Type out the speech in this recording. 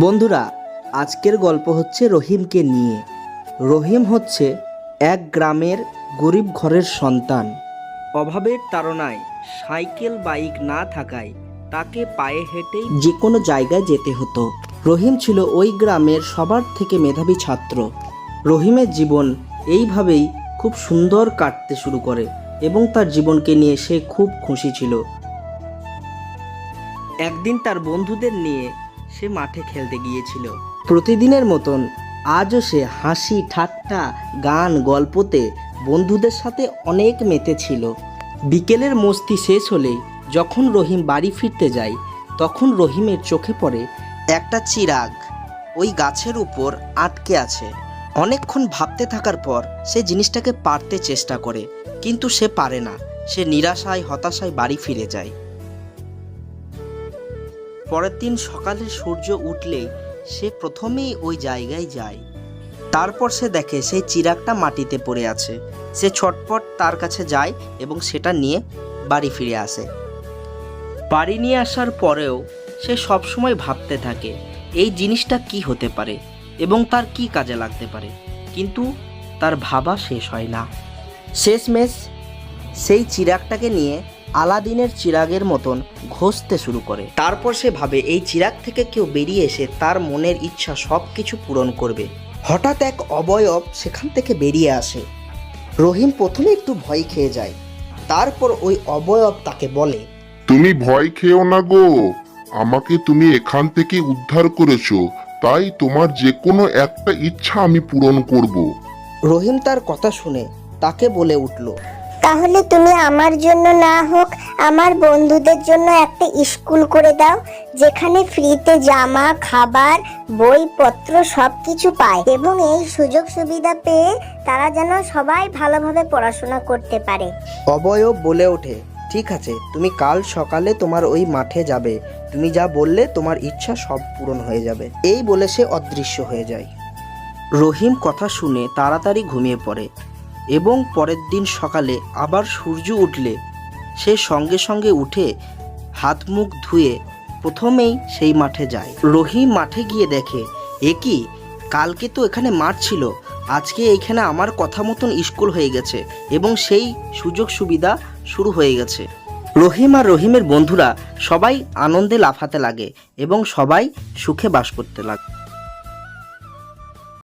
বন্ধুরা, আজকের গল্প হচ্ছে রহিমকে নিয়ে। রহিম হচ্ছে এক গ্রামের গরিব ঘরের সন্তান। অভাবের তাড়নায় সাইকেল, বাইক না থাকায় তাকে পায়ে হেঁটেই যে কোনো জায়গায় যেতে হতো। রহিম ছিল ওই গ্রামের সবার থেকে মেধাবী ছাত্র। রহিমের জীবন এইভাবেই খুব সুন্দর কাটতে শুরু করে এবং তার জীবনকে নিয়ে সে খুব খুশি ছিল। একদিন তার বন্ধুদের নিয়ে সে মাঠে খেলতে গিয়েছিল। প্রতিদিনের মতন আজও সে হাসি, ঠাট্টা, গান, গল্পতে বন্ধুদের সাথে অনেক মেতেছিল। বিকেলের মস্তি শেষ হলেই যখন রহিম বাড়ি ফিরতে যায়, তখন রহিমের চোখে পড়ে একটা চিরাগ। ওই গাছের উপর আটকে আছে। অনেকক্ষণ ভাবতে থাকার পর সে জিনিসটাকে পারতে চেষ্টা করে, কিন্তু সে পারে না। সে নিরাশায়, হতাশায় বাড়ি ফিরে যায়। পরের দিন সকালে সূর্য উঠলে সে প্রথমেই ওই জায়গায় যায়। তারপর সে দেখে সেই চিরাগটা মাটিতে পড়ে আছে। সে ছটপট তার কাছে যায় এবং সেটা নিয়ে বাড়ি ফিরে আসে। বাড়ি নিয়ে আসার পরেও সে সবসময় ভাবতে থাকে, এই জিনিসটা কি হতে পারে এবং তার কি কাজে লাগতে পারে? কিন্তু তার ভাবা শেষ হয় না। শেষমেশ সেই চিরাগটাকে নিয়ে আলাদিনের চিরাগের মতন ঘষতে শুরু করে। তারপর সে ভাবে এই চিরাগ থেকে কেউ বেরিয়ে এসে তার মনের ইচ্ছা সব কিছু পূরণ করবে। হঠাৎ এক অবয়ব সেখান থেকে বেরিয়ে আসে। রহিম প্রথমে একটু ভয় খেয়ে যায়। তারপর ওই অবয়ব তাকে বলে তুমি ভয় খেও না গো। আমাকে তুমি এখান থেকে উদ্ধার করেছ। তাই তোমার যে কোনো একটা ইচ্ছা আমি পূরণ করব। রহিম তার কথা শুনে তাকে বলে উঠল তাহলে তুমি আমার জন্য না হোক, আমার বন্ধুদের জন্য একটা স্কুল করে দাও, যেখানে ফ্রিতে জামা, খাবার, বইপত্র সব কিছু পায়। এবং এই সুযোগ সুবিধা পেয়ে তারা যেন সবাই ভালোভাবে পড়াশোনা করতে পারে। অবয়ব বলে ওঠে, ঠিক আছে, তুমি কাল সকালে তোমার ওই মাঠে যাবে। তুমি যা বললে তোমার ইচ্ছা সব পূরণ হয়ে যাবে। এই বলে সে অদৃশ্য হয়ে যায়। রহিম কথা শুনে তাড়াতাড়ি ঘুমিয়ে পড়ে। এবং পরের দিন সকালে আবার সূর্য উঠলে, সে সঙ্গে সঙ্গে উঠে হাত মুখ ধুয়ে প্রথমেই সেই মাঠে যায়। রহিম মাঠে গিয়ে দেখে, এ কি? কালকে তো এখানে মাঠ ছিল, আজকে এইখানে আমার কথা মতন স্কুল হয়ে গেছে এবং সেই সুযোগ সুবিধা শুরু হয়ে গেছে। রহিম আর রহিমের বন্ধুরা সবাই আনন্দে লাফাতে লাগে এবং সবাই সুখে বাস করতে লাগে।